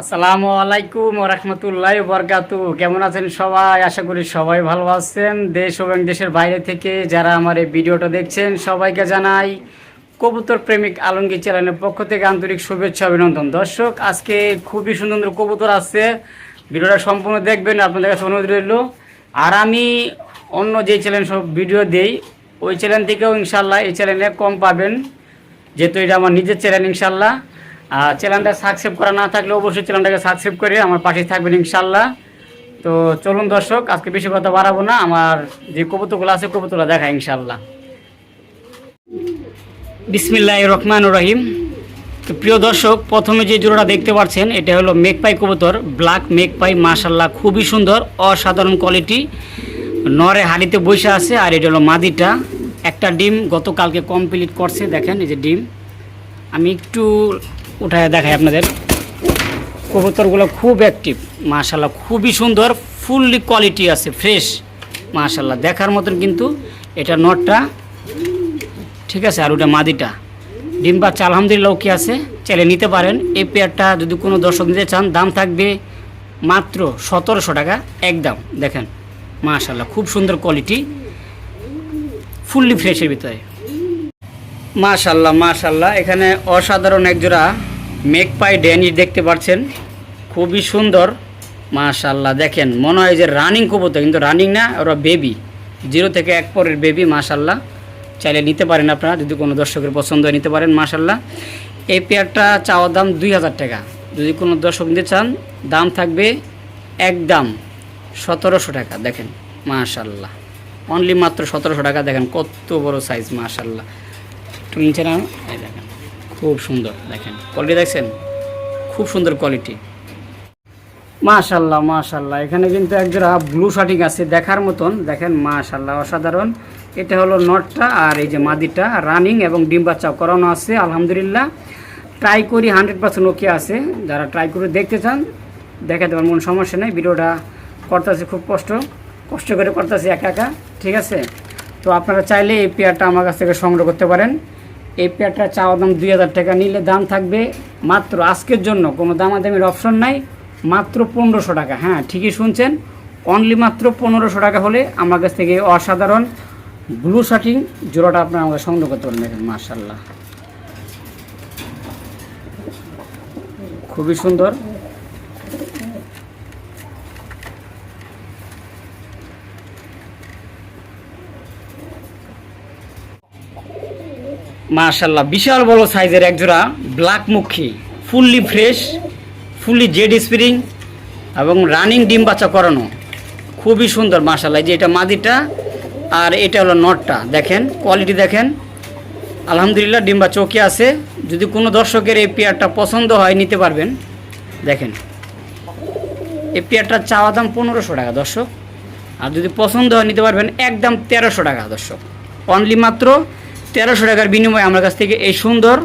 আসসালামু আলাইকুম রহমতুল্লাহ বরকাতু কেমন আছেন সবাই? আশা করি সবাই ভালো আছেন। দেশ এবং দেশের বাইরে থেকে যারা আমার এই ভিডিওটা দেখছেন, সবাইকে জানাই কবুতর প্রেমিক আলমগীর চ্যানেলের পক্ষ থেকে আন্তরিক শুভেচ্ছা অভিনন্দন। দর্শক, আজকে খুবই সুন্দর কবুতর আছে। ভিডিওটা সম্পূর্ণ দেখবেন, আপনাদের কাছে অনুরোধ রইল। আর আমি অন্য যে চ্যানেল সব ভিডিও দেই, ওই চ্যানেল থেকেও ইনশাল্লাহ এই চ্যানেলে কম পাবেন। যেহেতু এটা আমার নিজের চ্যানেল ইনশাল্লাহ আর চ্যানেলটা সাবস্ক্রাইব করা না থাকলে অবশ্যই চ্যানেলটাকে সাবস্ক্রাইব করে আমার পাশে থাকবেন ইনশাল্লাহ তো চলুন দর্শক, আজকে বেশি কথা বাড়াবো না, আমার যে কবুতরগুলো আছে কবুতরগুলো দেখা ইনশাল্লাহ বিসমিল্লাহ রহমান রহিম। তো প্রিয় দর্শক, প্রথমে যে জোড়াটা দেখতে পাচ্ছেন, এটা হলো মেকপাই কবুতর, ব্ল্যাক মেকপাই মাশাল্লাহ খুবই সুন্দর, অসাধারণ কোয়ালিটি নরে হাড়িতে বসে আছে, আর এটা হলো মাদিটা। একটা ডিম গতকালকে কমপ্লিট করছে, দেখেন এই যে ডিম। আমি একটু উঠায় দেখাই আপনাদের। কবুতরগুলো খুব অ্যাক্টিভ মাশাল্লাহ খুবই সুন্দর ফুললি কোয়ালিটি আছে ফ্রেশ মাশাল্লাহ দেখার মতন কিন্তু এটা নটটা, ঠিক আছে, আর ওটা মাদিটা। ডিম বাচ্চা, আলহামদুলিল্লাহ, ওকে আছে। চাইলে নিতে পারেন। এই পেয়ারটা যদি কোনো দর্শক নিতে চান, দাম থাকবে মাত্র সতেরোশো টাকা, একদম, দেখেন মাশাল্লাহ খুব সুন্দর কোয়ালিটি ফুললি ফ্রেশের ভিতরে। মাশাল্লাহ মাশাল্লাহ এখানে অসাধারণ একজোড়া মেঘপাই ড্যানিশ দেখতে পাচ্ছেন। খুবই সুন্দর। মাশাল্লাহ দেখেন, মনে হয় যে রানিং কবুতর, কিন্তু রানিং না, ওরা বেবি জিরো থেকে এক পরের বেবি মাশাল্লাহ চাইলে নিতে পারেন আপনারা, যদি কোনো দর্শকের পছন্দ হয় নিতে পারেন মাশাল্লাহ এই পেয়ারটা চাওয়ার দাম দুই হাজার টাকা। যদি কোনো দর্শক নিতে চান, দাম থাকবে একদম সতেরোশো টাকা, দেখেন মাশাল্লাহ অনলি মাত্র সতেরোশো টাকা, দেখেন, কত বড় সাইজ মাশাল্লাহ টুইন চ্যানেল এই দেখেন। খুব সুন্দর, দেখেন। কোয়ালিটি দেখছেন? খুব সুন্দর কোয়ালিটি মাশাল্লাহ মাশাল্লাহ। এখানে কিন্তু একজোড়া ব্লু শার্টিং আছে দেখার মতন। দেখেন, মাশাল্লাহ, অসাধারণ। এটা হলো নটটা আর এই যে মাদিটা। রানিং এবং ডিম বাচ্চা করানো আছে, আলহামদুলিল্লাহ। ট্রাই করি হান্ড্রেড পার্সেন্ট ওকে আছে। যারা ট্রাই করে দেখতে চান, দেখাতে পারেন কোনো সমস্যা নেই। ভিডিওটা করতেছে, খুব কষ্ট। কষ্ট করে করতেছে একা একা, ঠিক আছে? তো আপনারা চাইলে এই পেয়ারটা আমার কাছ থেকে সংগ্রহ করতে পারেন। এই পেয়ারটা চাওয়া দাম দুই হাজার টাকা নিলে দাম থাকবে মাত্র আজকের জন্য। কোনো দামাদামির অপশন নাই, মাত্র পনেরোশো টাকা। হ্যাঁ ঠিকই শুনছেন। অনলি মাত্র পনেরোশো টাকা হলে আমার কাছ থেকে অসাধারণ ব্লু শার্টিং জোড়াটা আপনার আমাকে সংগ্রহ করতে পারেন দেখেন মার্শাল্লাহ খুবই সুন্দর। মার্শাল্লাহ বিশাল বড় সাইজের একজোড়া ব্ল্যাক মুখী ফুললি ফ্রেশ, ফুললি জেড স্প্রিং এবং রানিং ডিম বাচ্চা করানো। খুবই সুন্দর মার্শাল্লাহ যে এটা মাদিটা আর এটা হলো নটটা। দেখেন কোয়ালিটি দেখেন। আলহামদুলিল্লাহ ডিম্বা চৌকি আছে। যদি কোনো দর্শকের এই পেয়ারটা পছন্দ হয়, নিতে পারবেন। দেখেন, এই পেয়ারটা চাওয়া দাম পনেরোশো টাকা, দর্শক। আর যদি পছন্দ হয়, নিতে পারবেন, একদম তেরোশো টাকা, দর্শক। অনলি মাত্র তেরোশো টাকার বিনিময়ে আমার কাছ থেকে এই সুন্দর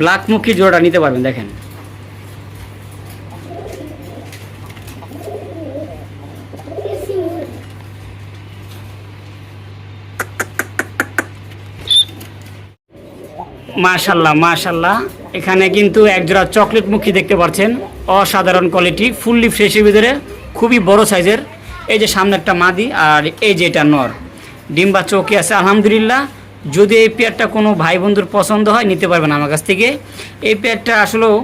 ব্ল্যাকমুখী জোড়াটা নিতে পারবেন, দেখেন। মাশাল্লাহ মাশাল্লাহ। এখানে কিন্তু একজোড়া চকলেট মুখী দেখতে পাচ্ছেন। অসাধারণ কোয়ালিটি ফুললি ফ্রেশের ভিতরে, খুবই বড় সাইজের। এই যে সামনে একটা মাদি আর এই যে এটা নর। ডিম্বা চৌকি আছে? আলহামদুলিল্লাহ। যদি এই পেয়ারটা কোনো ভাই বন্ধুর পছন্দ হয়, নিতে পারবেন আমার কাছ থেকে। এই পেয়ারটা আসলেও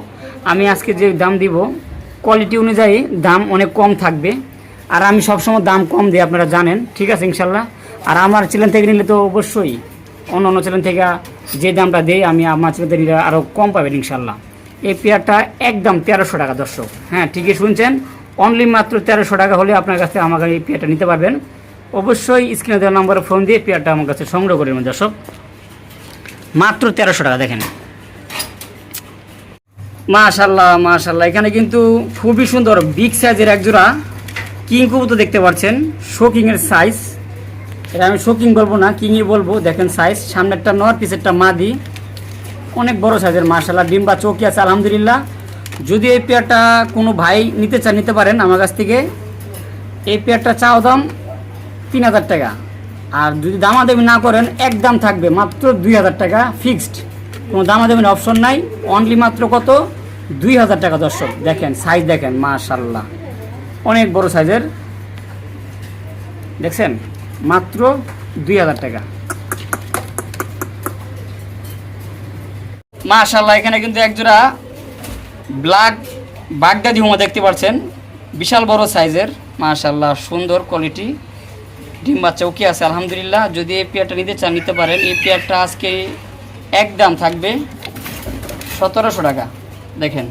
আমি আজকে যে দাম দিব কোয়ালিটি অনুযায়ী দাম অনেক কম থাকবে। আর আমি সবসময় দাম কম দিই, আপনারা জানেন। ঠিক আছে, ইনশাল্লাহ। আর আমার চ্যানেল থেকে নিলে তো অবশ্যই অন্য অন্য চ্যানেল থেকে যে দামটা দেই, আমি আমার চ্যানেল থেকে নিলে আরও কম পাবেন, ইনশাল্লাহ। এই পেয়ারটা একদম তেরোশো টাকা, দর্শক। হ্যাঁ ঠিকই শুনছেন। অনলি মাত্র তেরোশো টাকা হলে আপনার কাছ থেকে আমার এই পেয়ারটা নিতে পারবেন। অবশ্যই স্ক্রিনে দেওয়া নম্বরে ফোন দিয়ে পেয়ারটা আমার কাছে সংগ্রহ করে নেবেন, দর্শক। মাত্র তেরোশো টাকা, দেখেন। মাশাল্লাহ মাশাল্লাহ। এখানে কিন্তু খুবই সুন্দর, বিগ সাইজের একজোড়া কিং কবুতর দেখতে পাচ্ছেন শোকিংয়ের সাইজ এটা আমি শোকিং বলব না, কিংই বলব। দেখেন সাইজ সামনেরটা নর, পিছেরটা মাদি। অনেক বড় সাইজের, মাশাল্লাহ। ডিম্বা চৌকি আছে, আলহামদুলিল্লাহ। যদি এই পেয়ারটা কোনো ভাই নিতে চান নিতে পারেন আমার কাছ থেকে। এই পেয়ারটা চাও দাম তিন হাজার টাকা। আর যদি দামাদামি না করেন একদম থাকবে মাত্র দুই হাজার টাকা ফিক্সড কোনো দামাদামির অপশন নাই অনলি মাত্র কত? দুই হাজার টাকা দর্শক। দেখেন সাইজ দেখেন মাশাল্লাহ অনেক বড় সাইজের দেখছেন? মাত্র দুই হাজার টাকা। মাশাল্লাহ এখানে কিন্তু একজোড়া ব্ল্যাক বাগদাদি হুমা দেখতে পাচ্ছেন। বিশাল বড় সাইজের মাশাল্লাহ সুন্দর কোয়ালিটি ডিম বাচ্চা, ওকে আছে, আলহামদুলিল্লাহ। যদি এই পেয়ারটা নিতে চান, নিতে পারেন। এই পেয়ারটা আজকে একদম থাকবে সতেরোশো টাকা। দেখেন,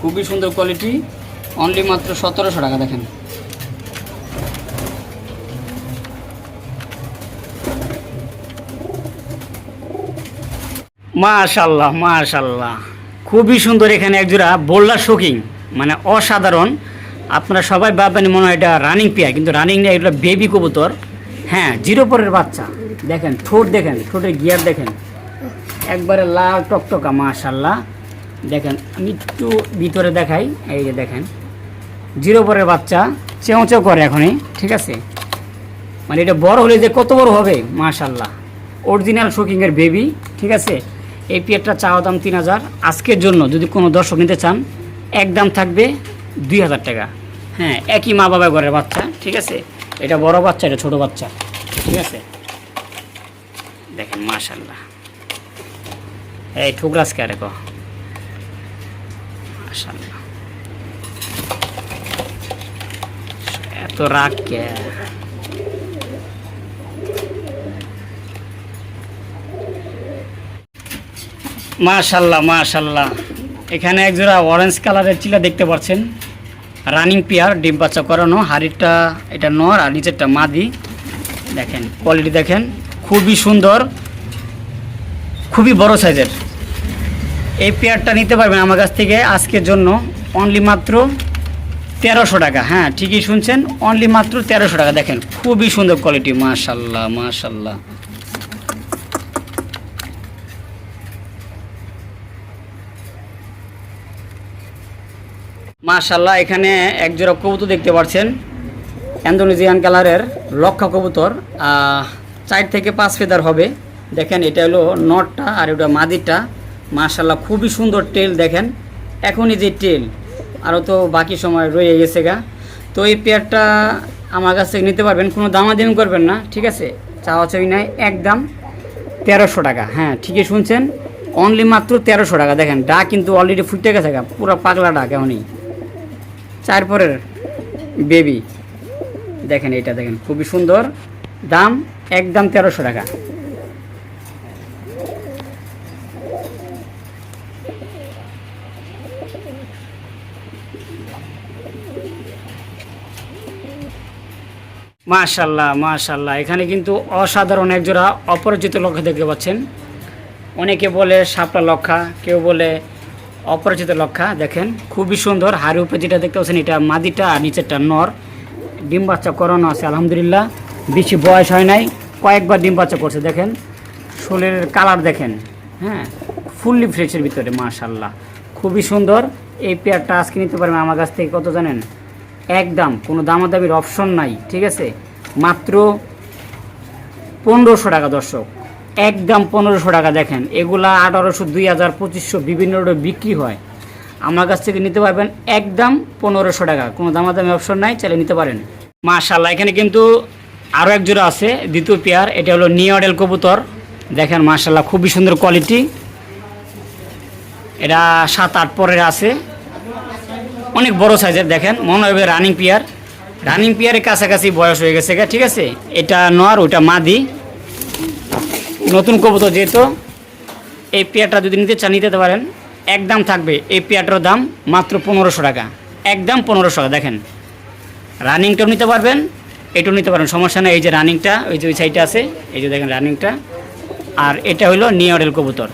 খুবই সুন্দর কোয়ালিটি অনলি মাত্র সতেরোশো টাকা, দেখেন। মাশাল্লাহ মাশাল্লাহ। খুবই সুন্দর এখানে একজোড়া, বোল্ডার শোকিং মানে অসাধারণ। আপনারা সবাই ভাববেন মনে হয় এটা রানিং পেয়ার, কিন্তু রানিং না এটা বেবি কবুতর। হ্যাঁ জিরো পরের বাচ্চা। দেখেন, ঠোঁট দেখেন, ঠোঁটের গিয়ার দেখেন। একবারে লাল টকটকা মাশাল্লাহ দেখেন, আমি একটু ভিতরে দেখাই, এই যে দেখেন। জিরো পরের বাচ্চা, চেঁও চেঁও করে এখনই, ঠিক আছে? মানে এটা বড় হলে যে কত বড় হবে মাশাল্লাহ অরিজিনাল শোকিংয়ের বেবি ঠিক আছে? এই পেয়ারটা চাওয়া দাম তিন হাজার। আজকের জন্য যদি কোনো দর্শক নিতে চান, এক দাম থাকবে দুই হাজার টাকা। হ্যাঁ একই মা বাবা ঘরের বাচ্চা, ঠিক আছে? এটা বড় বাচ্চা, এটা ছোট বাচ্চা, ঠিক আছে? দেখেন মাশাল্লাহ এই ঠুকরাজ কে রেখো? এত রাগ কে? মাশাল্লাহ মাশাল্লাহ এখানে একজোড়া অরেঞ্জ কালারের চিলা দেখতে পাচ্ছেন। রানিং পেয়ার ডিম বাচ্চা করানো, হাড়িটা এটা নর আর নিচেরটা মাদি। দেখেন কোয়ালিটি দেখেন, খুবই সুন্দর, খুবই বড় সাইজের এই পেয়ারটা নিতে পারবেন আমার কাছ থেকে আজকের জন্য অনলি মাত্র তেরোশো টাকা। হ্যাঁ ঠিকই শুনছেন অনলি মাত্র তেরোশো টাকা। দেখেন, খুবই সুন্দর কোয়ালিটি মাশাল্লাহ মাশাল্লাহ। মাশাল্লাহ এখানে এক জোড়া কবুতর দেখতে পাচ্ছেন। ইন্দোনেশিয়ান কালারের লক্ষা কবুতর চার থেকে পাঁচ ফেদার হবে। দেখেন, এটা হলো নটটা আর ওটা মাদিরটা। মাশাল্লাহ খুবই সুন্দর টেল দেখেন। এখনই যে টেল আরও তো বাকি সময় রয়ে গেছে গা। তো এই পেয়ারটা আমার কাছ থেকে নিতে পারবেন, কোনো দামা দামাদামি করবেন না, ঠিক আছে? চাওয়া চাই নাই, একদম তেরোশো টাকা। হ্যাঁ ঠিকই শুনছেন অনলি মাত্র তেরোশো টাকা। দেখেন ডাক কিন্তু অলরেডি ফুটে গেছে গা, পুরো পাগলা ডাক এমনই চার পরের বেবি দেখেন এটা দেখেন, খুবই সুন্দর। দাম একদম তেরোশো টাকা। মাশাল্লাহ মাশাল্লাহ। এখানে কিন্তু অসাধারণ একজোড়া অপরিচিত লক্ষ্য দেখতে পাচ্ছেন। অনেকে বলে সাপটা লক্ষা কেউ বলে অপরিচিত লক্ষা, দেখেন, খুবই সুন্দর, হাড়ি উপরে যেটা দেখতে পাচ্ছেন, এটা মাদিটা আর নিচেরটা নর। ডিম বাচ্চা করানো আছে, আলহামদুলিল্লাহ। বেশি বয়স হয় নাই, কয়েকবার ডিম বাচ্চা করছে, দেখেন। শরীরের কালার দেখেন হ্যাঁ ফুললি ফ্রেশের ভিতরে মাশাল্লাহ খুবই সুন্দর, এই পেয়ারটা আজকে নিতে পারবেন আমার কাছ থেকে কত জানেন? একদম, কোনো দামাদামির অপশন নাই, ঠিক আছে? মাত্র পনেরোশো টাকা, দর্শক। একদম পনেরোশো টাকা, দেখেন। এগুলা আঠারোশো, দুই হাজার, পঁচিশশো বিভিন্ন রোডে বিক্রি হয়। আমার কাছ থেকে নিতে পারবেন এক একদম পনেরোশো টাকা। কোনো দামাদামি অপশন নাই, চাইলে নিতে পারেন। মাশাল্লাহ এখানে কিন্তু আরও এক জোড়া আছে, দ্বিতীয় পেয়ার। এটা হলো নিয়ডেল কবুতর। দেখেন মাশাল্লাহ খুবই সুন্দর কোয়ালিটি। এটা সাত, আট পরের আছে। অনেক বড় সাইজের, দেখেন, মনে হবে রানিং পেয়ার। রানিং পেয়ারের কাছাকাছি বয়স হয়ে গেছে ঠিক আছে? এটা নর, ওটা মাদি। নতুন কবুতর যেহেতু, এই পেয়ারটা যদি নিতে চান, নিতে পারেন। একদম থাকবে। এই পেয়ারটার দাম মাত্র পনেরোশো টাকা। একদম পনেরোশো টাকা, দেখেন। রানিংটাও নিতে পারবেন, এটাও নিতে পারেন সমস্যা নেই, এই যে রানিংটা, ওই যে ওই সাইডটা আছে, এই যে দেখেন রানিংটা। আর এটা হলো নিয়রেল কবুতর।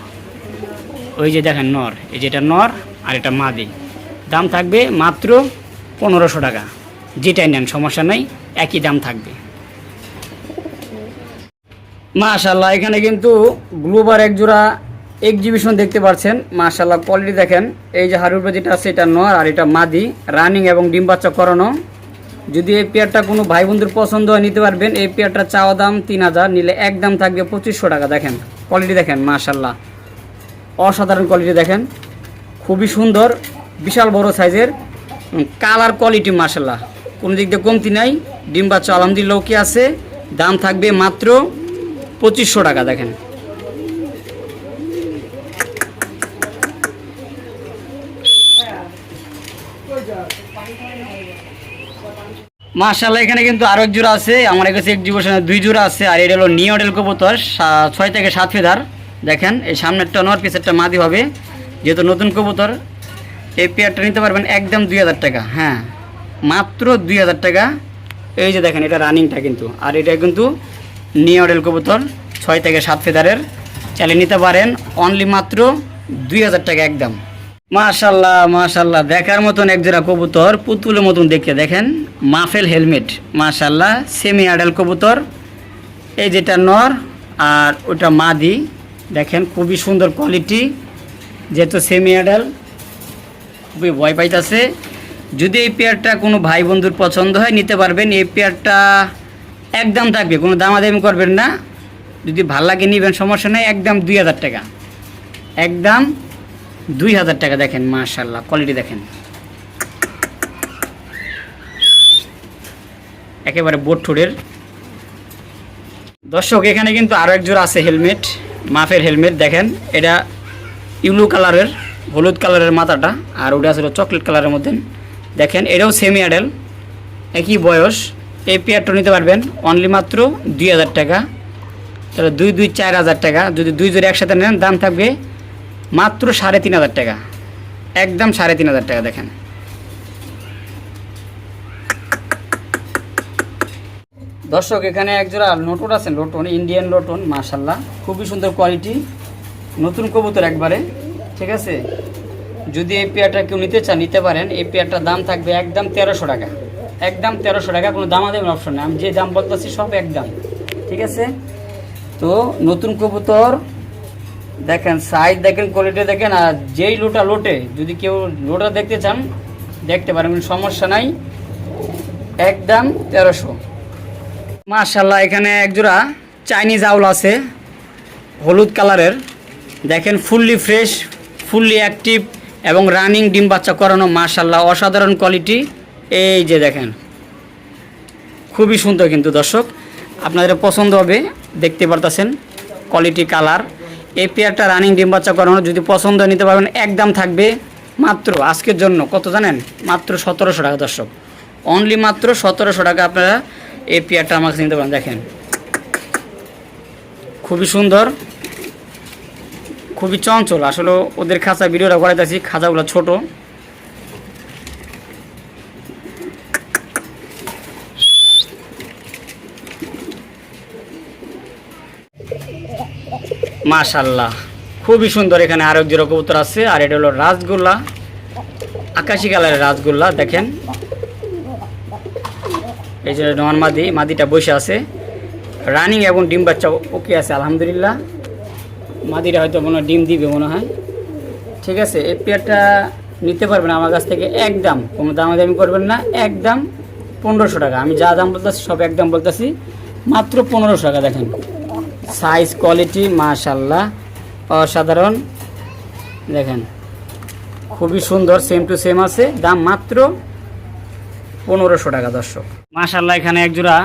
ওই যে দেখেন নর, এই যেটা নর আর এটা মাদি। দাম থাকবে মাত্র পনেরোশো টাকা। যেটাই নেন, সমস্যা নেই, একই দাম থাকবে। মাশাল্লাহ এখানে কিন্তু গ্লোবার এক জোড়া এক্সিবিশন দেখতে পাচ্ছেন মাশাল্লাহ কোয়ালিটি দেখেন। এই যে হারুর যেটা আছে, এটা নর আর এটা মাদি। রানিং এবং ডিম বাচ্চা করানো। যদি এই পেয়ারটা কোনো ভাই বন্ধুর পছন্দ হয়, নিতে পারবেন। এই পেয়ারটা চাওয়া দাম তিন হাজার, নিলে এক দাম থাকবে পঁচিশশো টাকা, দেখেন। কোয়ালিটি দেখেন মাশাল্লাহ অসাধারণ কোয়ালিটি দেখেন। খুবই সুন্দর, বিশাল বড় সাইজের কালার কোয়ালিটি মাসাল্লাহ কোনো দিক দিয়ে কমতি নাই। ডিম বাচ্চা আলহামদুলিল্লাহ কি আছে। দাম থাকবে মাত্র পঁচিশশো টাকা, দেখেন। মাশাল্লাহ এখানে কিন্তু আরও এক জোড়া আছে, আমার কাছে এক জীবসনে দুই জোড়া আছে, আর এটা হলো নিয়ডেল কবুতর ছয় থেকে সাত ফেদার। দেখেন, এই সামনেরটা নর পিছেরটা মাদি হবে, যেহেতু নতুন কবুতর, এই পেয়ারটা নিতে পারবেন একদম দুই হাজার টাকা হ্যাঁ। মাত্র দুই হাজার টাকা। এই যে দেখেন, এটা রানিংটা কিন্তু, আর এটা কিন্তু নিয়ডেল কবুতর, ছয় থেকে সাত ফেদারের। চালে নিতে পারেন অনলি মাত্র দুই হাজার টাকা একদম। মাশাল্লাহ মাশাল্লাহ, দেখার মতন একজোড়া কবুতর, পুতুলের মতন দেখতে দেখেন। মাফেল হেলমেট, মাশাল্লাহ সেমি আডাল কবুতর। এই যেটা নর আর ওটা মাদি, দেখেন খুবই সুন্দর কোয়ালিটি যেহেতু সেমি আডাল খুবই ভয় পাইতেছে। যদি এই পেয়ারটা কোনো ভাই বন্ধুর পছন্দ হয়, নিতে পারবেন। এই পেয়ারটা একদম থাকবে, কোনো দামাদামি করবেন না। যদি ভালো লাগে নিবেন, সমস্যা নেই, একদম দুই হাজার টাকা। একদম দুই হাজার টাকা দেখেন মাশাল্লাহ কোয়ালিটি দেখেন। একেবারে বোট দর্শক, এখানে কিন্তু আরও একজোড়া আছে হেলমেট, মাফের হেলমেট, দেখেন, এটা ইউলু কালারের, হলুদ কালারের মাথাটা, আর ওটা আসলে চকলেট কালারের মধ্যে। দেখেন, এটাও সেমি অ্যাডেল একই বয়স। এই নিতে পারবেন অনলি মাত্র দুই হাজার টাকা। তাহলে দুই দুই চার হাজার টাকা। যদি দুই জোড়া একসাথে নেন, দাম থাকবে মাত্র সাড়ে তিন হাজার টাকা। একদম সাড়ে তিন হাজার টাকা, দেখেন। দর্শক, এখানে একজোড়া লোটন আছে, লোটন ইন্ডিয়ান লোটন মাশাল্লাহ খুবই সুন্দর কোয়ালিটি নতুন কবুতর একবারে, ঠিক আছে? যদি এই পেয়ারটা কেউ নিতে চান, নিতে পারেন। এই পেয়ারটার দাম থাকবে একদম তেরোশো টাকা। একদম তেরোশো টাকা, কোনো দামাদামি অপশন নেই। আমি যে দাম বলতেছি সব একদম ঠিক আছে? তো নতুন কবুতর, দেখেন সাইজ দেখেন কোয়ালিটি দেখেন, আর যেই লোটা লোটে, যদি কেউ লোটা দেখতে চান, দেখতে পারেন সমস্যা নাই। একদম তেরোশো। মাশাল্লাহ এখানে একজোড়া চাইনিজ আউল আছে, হলুদ কালারের। দেখেন ফুললি ফ্রেশ ফুললি অ্যাক্টিভ এবং রানিং ডিম বাচ্চা করানো মাশাল্লাহ অসাধারণ কোয়ালিটি এই যে দেখেন, খুবই সুন্দর কিন্তু দর্শক। আপনাদের পছন্দ হবে, দেখতে পারতেছেন কোয়ালিটি কালার এই পেয়ারটা রানিং ডিম বাচ্চা করানো যদি পছন্দ নিতে পারবেন, একদম থাকবে মাত্র আজকের জন্য। কত জানেন? মাত্র সতেরোশো টাকা দর্শক। অনলি মাত্র সতেরোশো টাকা আপনারা এই পেয়ারটা আমার কাছে নিতে পারেন। দেখেন, খুবই সুন্দর, খুবই চঞ্চল। আসলে ওদের খাঁচা ভিডিওটা করাইতেছি, খাঁচাগুলো ছোট। মাশাল্লাহ খুবই সুন্দর এখানে আরও এক জোড়া কবুতর আছে, আর এটা হলো রাজগোল্লা, আকাশি কালারের রাজগোল্লা, দেখেন। এই যে নন মাদি, মাদিটা বসে আছে। রানিং এবং ডিম বাচ্চা ওকে আছে, আলহামদুলিল্লাহ। মাদিটা হয়তো মনে ডিম দিবে মনে হয়। ঠিক আছে, এই পেয়ারটা নিতে পারবেন আমার কাছ থেকে একদম। কোনো দামাদামি করবেন না, একদম পনেরোশো টাকা। আমি যা দাম বলতেছি সব একদম বলতেছি। মাত্র পনেরোশো টাকা, দেখেন। সাইজ কোয়ালিটি মাশাল্লাহ অসাধারণ। দেখেন, খুবই সুন্দর সেম টু সেম আছে। দাম মাত্র পনেরোশো টাকা, দর্শক। মাশাল্লাহ এখানে একজোড়া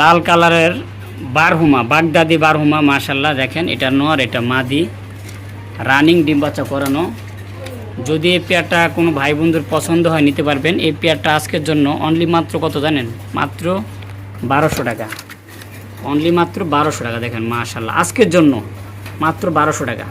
লাল কালারের বারহুমা, বাগদাদি বারহুমা মাশাল্লাহ দেখেন, এটা নর এটা মাদি। রানিং ডিম বাচ্চা করানো। যদি এই পেয়ারটা কোনো ভাই বন্ধুর পছন্দ হয়, নিতে পারবেন। এই পেয়ারটা আজকের জন্য অনলি মাত্র কত জানেন? মাত্র বারোশো টাকা। অনলি মাত্র বারোশো টাকা দেখেন মাশাল্লাহ আজকের জন্য মাত্র বারোশো টাকা।